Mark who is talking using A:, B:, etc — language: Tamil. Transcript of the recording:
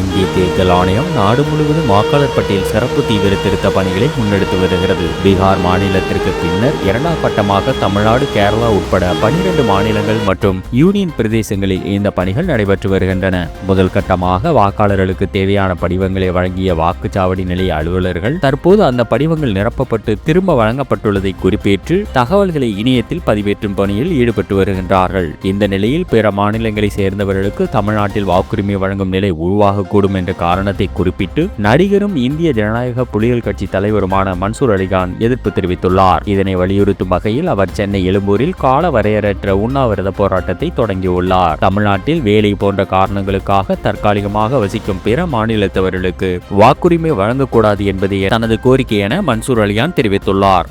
A: இந்திய தேர்தல் ஆணையம் நாடு முழுவதும் வாக்காளர் பட்டியல் சிறப்பு தீவிர திருத்த பணிகளை முன்னெடுத்து வருகிறது. பீகார் மாநிலத்திற்கு பின்னர் இரண்டாம் கட்டமாக தமிழ்நாடு கேரளா உட்பட பனிரெண்டு மாநிலங்கள் மற்றும் யூனியன் பிரதேசங்களில் இந்த பணிகள் நடைபெற்று வருகின்றன. முதல் கட்டமாக வாக்காளர்களுக்கு தேவையான படிவங்களை வழங்கிய வாக்குச்சாவடி நிலைய அலுவலர்கள் தற்போது அந்த படிவங்கள் நிரப்பப்பட்டு திரும்ப வழங்கப்பட்டுள்ளதை குறிப்பேற்று தகவல்களை இணையத்தில் பதிவேற்றும் பணியில் ஈடுபட்டு வருகின்றார்கள். இந்த நிலையில் பிற மாநிலங்களை சேர்ந்தவர்களுக்கு தமிழ்நாட்டில் வாக்குரிமை வழங்கும் நிலை உருவாக இருக்கக்கூடும் என்ற காரணத்தை குறிப்பிட்டு நடிகரும் இந்திய ஜனநாயக புலிகள் கட்சி தலைவருமான மன்சூர் அலிகான் எதிர்ப்பு தெரிவித்துள்ளார். இதனை வலியுறுத்தும் வகையில் அவர் சென்னை எழும்பூரில் கால வரையறற்ற உண்ணாவிரத போராட்டத்தை தொடங்கியுள்ளார். தமிழ்நாட்டில் வேலை போன்ற காரணங்களுக்காக தற்காலிகமாக வசிக்கும் பிற மாநிலத்தவர்களுக்கு வாக்குரிமை வழங்கக்கூடாது என்பதே தனது கோரிக்கை என மன்சூர் அலிகான் தெரிவித்துள்ளார்.